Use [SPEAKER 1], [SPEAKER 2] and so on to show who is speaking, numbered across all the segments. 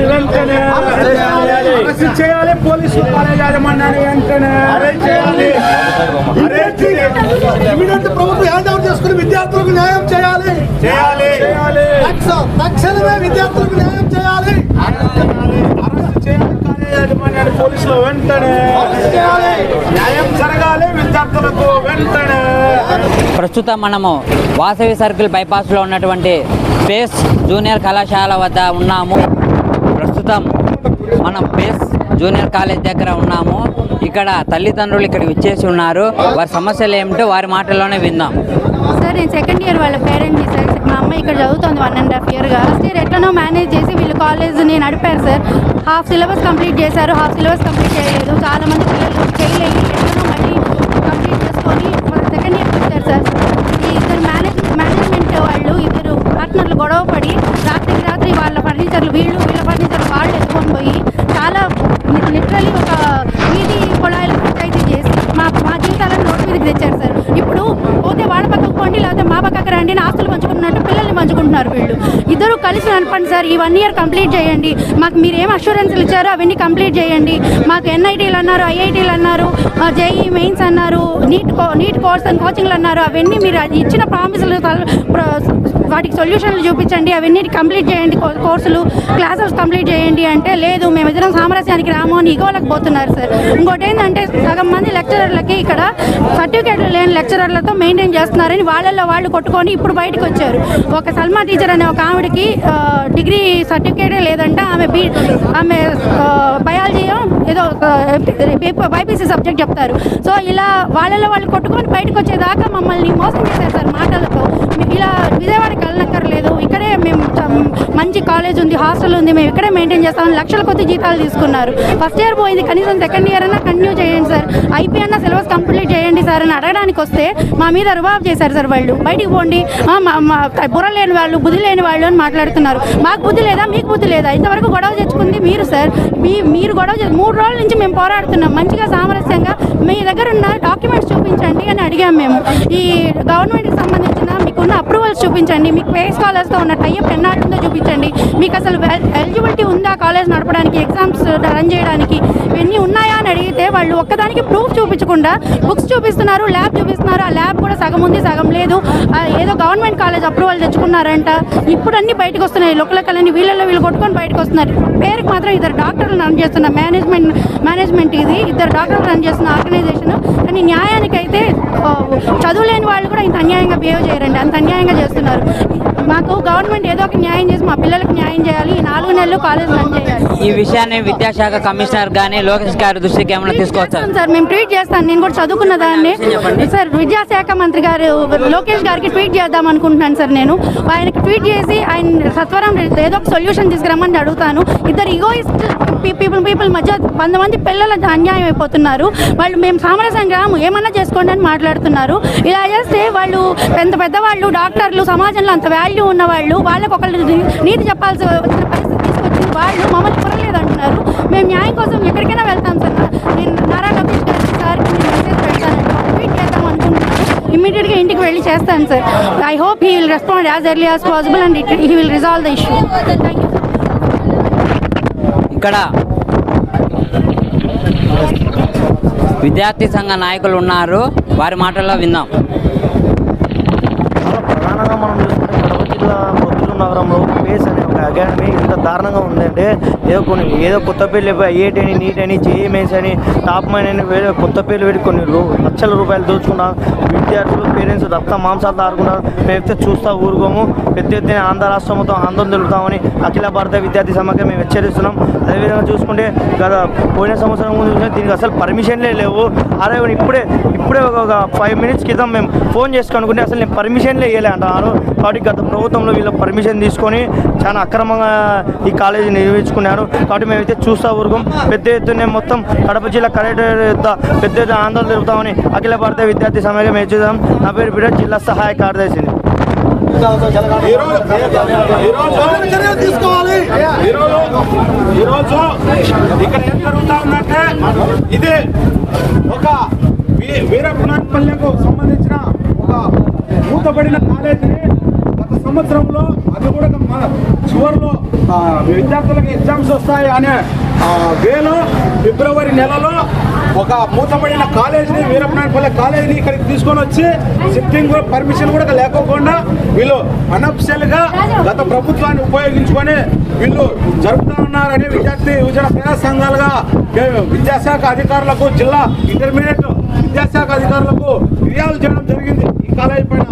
[SPEAKER 1] యాజమాన్యాన్ని వెంటనే. అరెస్ట్ చేయాలి పోలీసు కాలేజ్ యాజమాన్యాన్ని వెంటనే. అరెస్ట్ చేయాలి. అరెస్ట్
[SPEAKER 2] ఇమీడియట్ ప్రభుత్వం హ్యాండ్ ఓవర్ చేసుకుని విద్యార్థులకు న్యాయం చేయాలి.
[SPEAKER 1] చేయాలి. చేయాలి.
[SPEAKER 2] తక్ష- తక్షణమే విద్యార్థులకు న్యాయం చేయాలి.
[SPEAKER 1] అరెస్ట్ చేయాలి కాలేజ్ యాజమాన్యాన్ని పోలీసులు వెంటనే.
[SPEAKER 2] అరెస్ట్ చేయాలి.
[SPEAKER 1] న్యాయం జరగాలి విద్యార్థులకు వెంటనే.
[SPEAKER 3] ప్రస్తుతం మనము వాసవి సర్కిల్ బైపాస్లో ఉన్నటువంటి స్పేస్ జూనియర్ కళాశాల వద్ద ఉన్నాము. ప్రస్తుతం మనం బేస్ జూనియర్ కాలేజ్ దగ్గర ఉన్నాము. ఇక్కడ తల్లిదండ్రులు ఇక్కడ వచ్చేసి ఉన్నారు. వారి సమస్యలు ఏమిటో వారి మాటల్లోనే విందాం.
[SPEAKER 4] సార్ నేను సెకండ్ ఇయర్ వాళ్ళ పేరెంట్ని సార్? మా అమ్మాయి ఇక్కడ చదువుతుంది వన్ అండ్ హాఫ్ ఇయర్గా ఫస్ట్ ఇయర్ ఎట్లనో మేనేజ్ చేసి వీళ్ళు కాలేజ్ని నడిపారు సార్. హాఫ్ సిలబస్ కంప్లీట్ చేశారు. హాఫ్ సిలబస్ కంప్లీట్ చేయలేదు. చాలా మంది పిల్లలు ఫెయిల్ అయ్యి ఎట్లనో మళ్ళీ కంప్లీట్ చేసుకొని సెకండ్ ఇయర్కి వచ్చారు సార్. ఈ ఇద్దరు మేనేజ్ మేనేజ్మెంట్ వాళ్ళు ఇద్దరు పార్ట్నర్లు గొడవ పడి రాత్రికి రాత్రి వాళ్ళ ఫర్నిచర్లు వీళ్ళు తీసుకొని పోయి చాలా లిటరలీ ఒక వీధి కుళాయిలు పంచాయతీ చేసి మా మా జీవితాలను రోడ్డు మీదకి తెచ్చారు సార్. ఇప్పుడు పోతే వాళ్ళ పక్కకు పోండి లేకపోతే మా పక్కకు రండి ఆస్తులు పంచుకున్నట్టు పిల్లల్ని పంచుకుంటున్నారు వీళ్ళు. ఇద్దరు కలిసి నడపండి సార్ ఈ వన్ ఇయర్ కంప్లీట్ చేయండి. మాకు మీరు ఏం అష్యూరెన్స్లు ఇచ్చారో అవన్నీ కంప్లీట్ చేయండి. మాకు ఎన్ఐటీలు అన్నారు ఐఐటీలు అన్నారు జేఈ మెయిన్స్ అన్నారు నీట్ కో నీట్ కోర్స్ అని కోచింగ్లు అన్నారు అవన్నీ మీరు ఇచ్చిన ప్రామిసులు వాటికి సొల్యూషన్లు చూపించండి అవన్నీ కంప్లీట్ చేయండి కోర్సులు క్లాసెస్ కంప్లీట్ చేయండి అంటే లేదు మేము ఇద్దరం సామరస్యానికి రాము అని ఇగోలకు పోతున్నారు సార్. ఇంకోటి ఏంటంటే సగం మంది లెక్చరర్లకి ఇక్కడ సర్టిఫికేట్లు లేని లెక్చరర్లతో మెయింటైన్ చేస్తున్నారని వాళ్ళల్లో వాళ్ళు కొట్టుకొని ఇప్పుడు బయటకు వచ్చారు. ఒక సల్మా టీచర్ అనే ఒక ఆవిడకి డిగ్రీ సర్టిఫికేటే లేదంట ఆమె బీ ఆమె బయాలజీ ఏదో బైపీసీ సబ్జెక్ట్ చెప్తారు సో ఇలా వాళ్ళలో వాళ్ళు కొట్టుకొని బయటకు వచ్చేదాకా మమ్మల్ని మోసం చేశారు సార్ మాటలతో. మీ- ఇలా విజయవాడకి వెళ్ళనక్కర్లేదు ఇక్కడే మేము చ- మంచి కాలేజ్ ఉంది హాస్టల్ ఉంది మేము ఇక్కడే మెయింటైన్ చేస్తామని లక్షల కొద్ది జీతాలు తీసుకున్నారు. ఫస్ట్ ఇయర్ పోయింది కనీసం సెకండ్ ఇయర్ అన్నా కంటిన్యూ చేయండి సార్. ఐపీ అన్న సిలబస్ కంప్లీట్ చేయండి సార్ అని అడగడానికి వస్తే మా మీద రుబాబు చేశారు సార్ వాళ్ళు. బయటికి పోండి బుర్ర లేని వాళ్ళు బుద్ధి లేని వాళ్ళు అని మాట్లాడుతున్నారు. మాకు బుద్ధి లేదా? మీకు బుద్ధి లేదా? ఇంతవరకు గొడవ తెచ్చుకుంది మీరు సార్. మీ మీరు గొడవ మూడు రోజుల నుంచి మేము పోరాడుతున్నాం. మంచిగా సామరస్యంగా మీ దగ్గర ఉన్న డాక్యుమెంట్స్ చూపించండి అని అడిగాం మేము. ఈ గవర్నమెంట్కి సంబంధించిన మీకున్న అప్రూవల్స్ చూపించండి. మీకు పే స్కాలర్స్తో ఉన్న టైప్ ఎన్నాళ్ళుందో చూపించండి. మీకు అసలు ఎలిజిబిలిటీ ఉందా కాలేజ్ నడపడానికి ఎగ్జామ్స్ రన్ చేయడానికి? ఇవన్నీ ఉన్నాయా అని అడిగితే వాళ్ళు ఒక్కదానికి ప్రూఫ్ చూపించకుండా బుక్స్ చూపిస్తున్నారు ల్యాబ్ చూపిస్తున్నారు. ఆ ల్యాబ్ కూడా సగం ఉంది సగం లేదు. ఏదో గవర్నమెంట్ కాలేజ్ అప్రూవల్ తెచ్చుకున్నారంట. ఇప్పుడు అన్ని బయటకు వస్తున్నాయి. లొక్కలకలని వీళ్ళల్లో వీళ్ళు కొట్టుకొని బయటకు వస్తున్నారు. పేరుకి మాత్రం ఇద్దరు డాక్టర్లు రన్ చేస్తున్న మేనేజ్మెంట్ మేనేజ్మెంట్ ఇది. ఇద్దరు డాక్టర్లు రన్ చేస్తున్న ఆర్గనైజేషన్ కానీ న్యాయానికి అయితే వాళ్ళు కూడా ఇంత అన్యాయంగా బిహేవ్ చేయరండి. అంత అన్యాయంగా చేస్తున్నారు. మాకు గవర్నమెంట్ ఏదో ఒక న్యాయం చేసి మా పిల్లలకు న్యాయం చేయాలి ఈ నాలుగు నెలలు కాలేజ్ రన్ చేయాలి.
[SPEAKER 3] ఈ విషయాన్ని విద్యాశాఖ కమిషనర్ కానీ లోకేష్ గారి దృష్టికి ఏమైనా తీసుకొచ్చారు?
[SPEAKER 4] చేస్తాను సార్ మేము ట్వీట్ చేస్తాను. నేను కూడా చదువుకున్న దాన్ని. సార్ విద్యాశాఖ మంత్రి గారు లోకేష్ గారికి ట్వీట్ చేద్దాం అనుకుంటున్నాను సార్ నేను. ఆయనకి ట్వీట్ చేసి ఆయన సత్వరం ఏదో ఒక సొల్యూషన్ తీసుకురమ్మని అడుగుతాను. ఇద్దరు ఈగోయిస్ట్ పీపుల్ పీపుల్ మధ్య వంద మంది పిల్లలు అన్యాయం అయిపోతున్నారు. వాళ్ళు మేము సామరస్యంగా రాము ఏమన్నా చేసుకోండి అని మాట్లాడుతున్నారు. ఇలా చేస్తే వాళ్ళు పెద్ద పెద్దవాళ్ళు డాక్టర్లు సమాజంలో అంత వాల్యూ ఉన్న వాళ్ళు వాళ్ళకు ఒకళ్ళు నీతి చెప్పాల్సి వచ్చిన పరిస్థితి తీసుకొచ్చి వాళ్ళు మమ్మల్ని కురలేదు అంటున్నారు మేము న్యాయం కోసం ఎక్కడికైనా వెళ్తాం సార్. నేను నారా లోకేష్ గారి సార్కి నేను మెసేజ్ పెడతాను. ట్వీట్ చేద్దాం అనుకుంటున్నాను. ఇమీడియట్గా ఇంటికి వెళ్ళి చేస్తాను sir. I hope he will respond as early as possible and he will resolve the issue thank you
[SPEAKER 3] ఇక్కడ విద్యార్థి సంఘ నాయకులు ఉన్నారు. వారి మాటల్లో విందాం.
[SPEAKER 5] ప్రధానంగా మనం చూసుకుంటే కడప జిల్లా పొద్దుటూరు నగరంలో పేస్ అనే ఒక అకాడమీ ఇంత దారుణంగా ఉందంటే ఏదో కొన్ని ఏదో కొత్త పేర్లు ఐఐటి అని నీట్ అని జేఈ మెయిన్స్ అని టాప్ మైన్ అని వేరే కొత్త పేర్లు పెట్టి కొన్ని లక్షల రూపాయలు దోచుకున్నా విద్యార్థులు పేరెంట్స్ రక్త మాంసాలు ఆడుకున్నారు మేమైతే చూస్తా ఊరుకోము. పెద్ద ఎత్తున ఆంధ్ర రాష్ట్రం మొత్తం ఆందోళన తెలుపుతామని అఖిల భారత విద్యార్థి సమాఖ్య మేము హెచ్చరిస్తున్నాం. అదేవిధంగా చూసుకుంటే గత పోయిన సంవత్సరం ముందు దీనికి అసలు పర్మిషన్లే లేవు. అరే ఇప్పుడే ఇప్పుడే ఒక- ఫైవ్ మినిట్స్ క్రితం మేము ఫోన్ చేసి అసలు నేను పర్మిషన్లే ఇవ్వలే అంటున్నారు. కాబట్టి గత ప్రభుత్వంలో వీళ్ళ పర్మిషన్ తీసుకొని చాలా అక్రమంగా ఈ కాలేజీ నిర్మించుకున్నారు. కాబట్టి మేమైతే చూస్తా ఊరుకోం. పెద్ద ఎత్తున మొత్తం కడప జిల్లా కలెక్టర్ పెద్ద ఎత్తున ఆందోళన జరుపుతామని అఖిల భారత విద్యార్థి సమాఖ్య చూద్దాం నా పేరు బిడ్డ జిల్లా సహాయ కార్యదర్శిని.
[SPEAKER 2] తీసుకోవాలి
[SPEAKER 1] ఈరోజు ఇక్కడ ఏం జరుగుతా ఉందంటే ఇది ఒక వీ- వీరపునాథపల్లెకు సంబంధించిన ఒక మూతబడిన కాలేజీని గత సంవత్సరంలో అది కూడా మన చివరిలో విద్యార్థులకు ఎగ్జామ్స్ వస్తాయి అనే వేలో ఫిబ్రవరి నెలలో ఒక మూతపడిన కాలేజీని వీరప్పనాయపల్లి కాలేజీని ఇక్కడికి తీసుకొని వచ్చి సిట్టింగ్ కూడా పర్మిషన్ కూడా లేకోకుండా వీళ్ళు అనఫిషియల్గా గత ప్రభుత్వాన్ని ఉపయోగించుకొని వీళ్ళు జరుపుతా ఉన్నారని విద్యార్థి యువజన ప్రజా సంఘాలుగా విద్యాశాఖ అధికారులకు జిల్లా ఇంటర్మీడియట్ విద్యాశాఖ అధికారులకు ఫిర్యాదు చేయడం జరిగింది ఈ కాలేజీ పైన.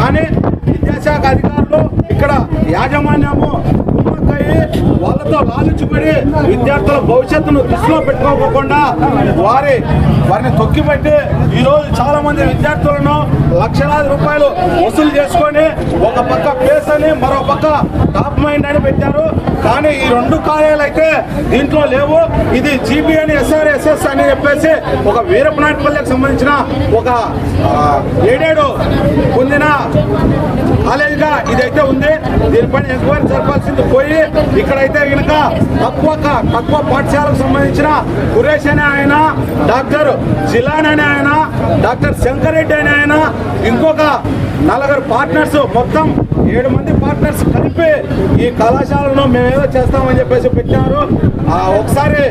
[SPEAKER 1] కానీ విద్యాశాఖ అధికారులు ఇక్కడ యాజమాన్యము వాళ్ళతో విద్యార్థుల భవిష్యత్తును దృష్టిలో పెట్టుకోకుండా వారి వారిని తొక్కిపెట్టి ఈరోజు చాలా మంది విద్యార్థులను లక్షలాది రూపాయలు వసూలు చేసుకొని ఒక పక్క పేస్ అని మరో పక్క టాప్ మైండ్ అని పెట్టారు. కానీ ఈ రెండు కార్యాలు అయితే దీంట్లో లేవు. ఇది జీబీ అని ఎస్ఆర్ఎస్ఎస్ అని చెప్పేసి ఒక వీరపనాయపల్లికి సంబంధించిన ఒక ఏడేడు పొందిన కాలేజీగా ఇదైతే ఉంది. దీనిపైన ఎంక్వైరీ జరపాల్సింది పోయి ఇక్కడైతే కనుక తక్కువ తక్కువ పాఠశాలకు సంబంధించిన కురేష్ అనే ఆయన డాక్టర్ జిలాన్ అనే ఆయన డాక్టర్ శంకర్ రెడ్డి అనే ఆయన ఇంకొక నలుగురు పార్ట్నర్స్ మొత్తం ఏడు మంది పార్ట్నర్స్ కలిపి ఈ కళాశాలను మేమేదో చేస్తామని చెప్పేసి పెట్టారు. ఒకసారి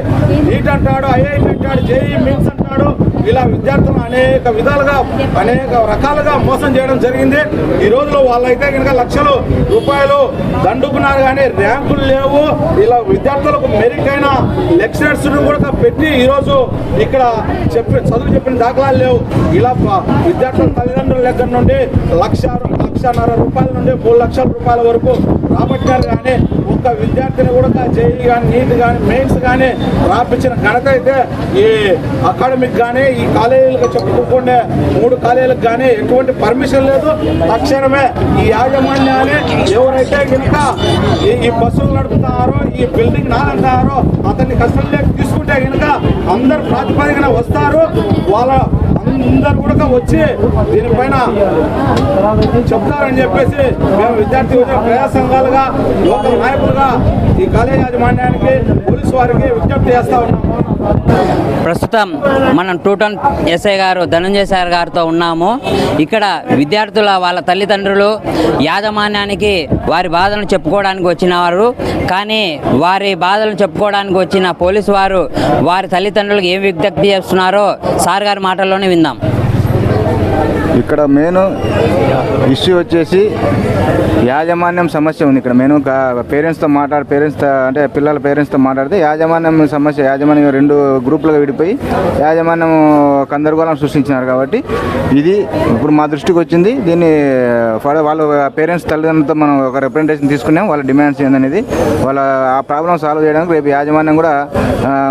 [SPEAKER 1] నీట్ అంటాడు ఐఐటి అంటాడు జేఈ మీన్స్ అంటాడు. ఇలా విద్యార్థులను అనేక విధాలుగా అనేక రకాలుగా మోసం చేయడం జరిగింది. ఈ రోజులో వాళ్ళైతే కనుక లక్షలు రూపాయలు దండుకున్నారు కానీ ర్యాంకులు లేవు. ఇలా విద్యార్థులకు మెరిట్ అయిన లెక్చరర్స్ కూడా పెట్టి ఈరోజు ఇక్కడ చెప్పి చదువు చెప్పిన దాఖలాలు లేవు. ఇలా విద్యార్థుల తల్లిదండ్రుల దగ్గర నుండి లక్ష లక్షన్నర రూపాయల నుండి మూడు లక్షల రూపాయల వరకు రాబట్టారు కానీ ఒక్క విద్యార్థిని కూడా జేఈ కానీ నీట్ కానీ మెయిన్స్ కానీ రాపించిన ఘనత అయితే ఈ అకాడమిక్ కానీ ఈ కాలేజీలకు చెప్పుకోకుండా మూడు కాలేజీలకు కానీ ఎటువంటి పర్మిషన్ లేదు. తక్షణమే ఈ యాజమాన్యాన్ని ఎవరైతే కనుక ఈ బస్సులు నడుపుతారో ఈ బిల్డింగ్ నాలంటారో అతన్ని కస్టడీలోకి తీసుకుంటే కనుక అందరు ప్రాతిపదికన వస్తారు. వాళ్ళ అందరు వచ్చి దీనిపైన చెప్తారని చెప్పేసి మేము విద్యార్థి ప్రజా సంఘాలుగా లోకల్ నాయకులుగా ఈ కాలేజ్ యాజమాన్యానికి పోలీసు వారికి విజ్ఞప్తి చేస్తా ఉన్నాము.
[SPEAKER 3] ప్రస్తుతం మనం టూటన్ ఎస్ఐ గారు ధనంజయ సార్ గారితో ఉన్నాము. ఇక్కడ విద్యార్థుల వాళ్ళ తల్లిదండ్రులు యాజమాన్యానికి వారి బాధలను చెప్పుకోవడానికి వచ్చిన వారు కానీ వారి బాధలను చెప్పుకోవడానికి వచ్చిన పోలీసు వారు వారి తల్లిదండ్రులకు ఏం విజ్ఞప్తి చేస్తున్నారో సార్ గారి మాటల్లోనే విందాం.
[SPEAKER 6] ఇక్కడ మెయిన్ ఇష్యూ వచ్చేసి యాజమాన్యం సమస్య ఉంది. ఇక్కడ మెయిన్ పేరెంట్స్తో మాట్లాడి పేరెంట్స్తో అంటే పిల్లల పేరెంట్స్తో మాట్లాడితే యాజమాన్యం సమస్య యాజమాన్యం రెండు గ్రూపులుగా విడిపోయి యాజమాన్యం గందరగోళం సృష్టించినారు కాబట్టి ఇది ఇప్పుడు మా దృష్టికి వచ్చింది. దీన్ని ఫర్- వాళ్ళ పేరెంట్స్ తల్లిదండ్రులతో మనం ఒక రిప్రజెంటేషన్ తీసుకున్నాం. వాళ్ళ డిమాండ్స్ ఏందనేది వాళ్ళ ఆ ప్రాబ్లం సాల్వ్ చేయడానికి రేపు యాజమాన్యం కూడా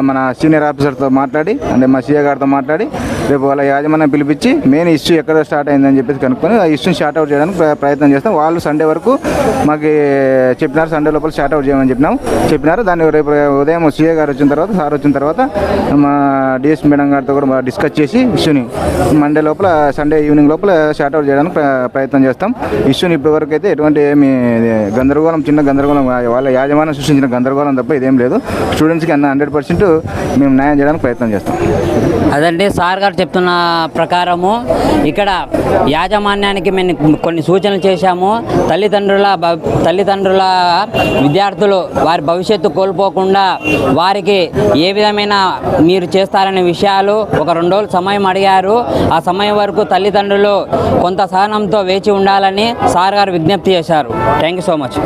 [SPEAKER 6] మన సీనియర్ ఆఫీసర్తో మాట్లాడి అంటే మా సీఏ గారితో మాట్లాడి రేపు వాళ్ళ యాజమాన్యం పిలిపించి మెయిన్ ఇష్యూ ఎక్కడ స్టార్ట్ అయిందని చెప్పేసి కనుక్కొని ఆ ఇష్యూని షార్ట్ అవుట్ చేయడానికి ప్రయత్నం చేస్తాం. వాళ్ళు సండే వరకు మాకు చెప్పినారు సండే లోపల షార్ట్ అవుట్ చేయమని చెప్పినాం. చెప్పినారు. దాన్ని రేపు ఉదయం సీఏ గారు వచ్చిన తర్వాత సార్ వచ్చిన తర్వాత మా డిఎస్ మేడం గారితో కూడా డిస్కస్ చేసి ఇష్యూని మండే లోపల సండే ఈవినింగ్ లోపల షార్ట్ అవుట్ చేయడానికి ప్ర- ప్రయత్నం చేస్తాం. ఇష్యూని ఇప్పటివరకు అయితే ఎటువంటి ఏమి గందరగోళం చిన్న గందరగోళం వాళ్ళ యాజమాన్యం సృష్టించిన గందరగోళం తప్ప ఇదేం లేదు. స్టూడెంట్స్కి అన్న హండ్రెడ్ పర్సెంట్ మేము న్యాయం చేయడానికి ప్రయత్నం చేస్తాం.
[SPEAKER 3] అదండి సార్ గారు చెప్తున్న ప్రకారము ఇక్కడ యాజమాన్యానికి మేము కొన్ని సూచనలు చేశాము. తల్లిదండ్రుల తల్లిదండ్రుల విద్యార్థులు వారి భవిష్యత్తు కోల్పోకుండా వారికి ఏ విధమైన మీరు చేస్తారనే విషయాలు ఒక రెండు రోజులు సమయం అడిగారు. ఆ సమయం వరకు తల్లిదండ్రులు కొంత సహనంతో వేచి ఉండాలని సార్ గారు విజ్ఞప్తి చేశారు. Thank you so much.